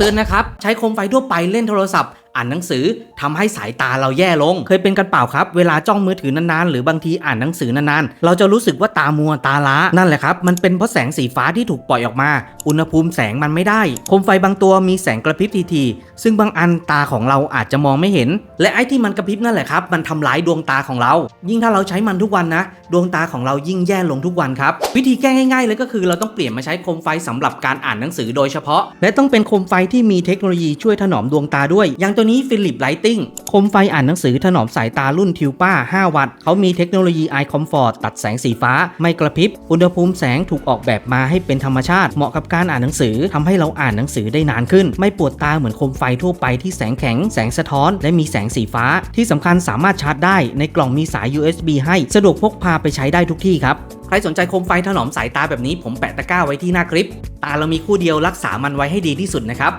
เตือนนะครับ ใช้โคมไฟทั่วไปเล่นโทรศัพท์ อ่านหนังสือทำให้สายตาเราแย่ลง เคยเป็นกันเปล่าครับ เวลาจ้องมือถือนานๆ หรือบางทีอ่านหนังสือนานๆ เราจะรู้สึกว่าตามัวตาล้า นั่นแหละครับ มันเป็นเพราะแสงสีฟ้าที่ถูกปล่อยออกมา อุณหภูมิแสงมันไม่ได้ โคมไฟบางตัวมีแสงกระพริบทีๆซึ่งบางอันตาของเราอาจจะมองไม่เห็น และไอ้ที่มันกระพริบนั่นแหละครับ มันทำร้ายดวงตาของเรา ยิ่งถ้าเราใช้มันทุกวันนะ ดวงตาของเรายิ่งแย่ลงทุกวันครับ วิธีแก้ง่ายๆเลยก็คือเราต้องเปลี่ยนมาใช้โคมไฟสำหรับการอ่านหนังสือโดยเฉพาะ และต้องเป็นโคมไฟที่มีเทคโนโลยีช่วยถนอมดวงตาด้วย อย่างตัวนี้ฟิลิปไลติงโคมไฟอ่านหนังสือถนอมสายตารุ่นทิวป้า 5 วัตต์เขามีเทคโนโลยี Eye Comfort ตัดแสงสีฟ้า ไม่กระพริบ อุณหภูมิแสงถูกออกแบบมาให้เป็นธรรมชาติ เหมาะกับการอ่านหนังสือทำให้เราอ่านหนังสือได้นานขึ้น ไม่ปวดตาเหมือนโคมไฟทั่วไปที่แสงแข็ง แสงสะท้อน และมีแสงสีฟ้า ที่สำคัญสามารถชาร์จได้ ในกล่องมีสาย USB ให้สะดวกพกพาไปใช้ได้ทุกที่ครับใครสนใจโคมไฟถนอมสายตาแบบนี้ผมแปะตะกร้าไว้ที่หน้าคลิป ตาเรามีคู่เดียวรักษามันไว้ให้ดีที่สุดนะครับ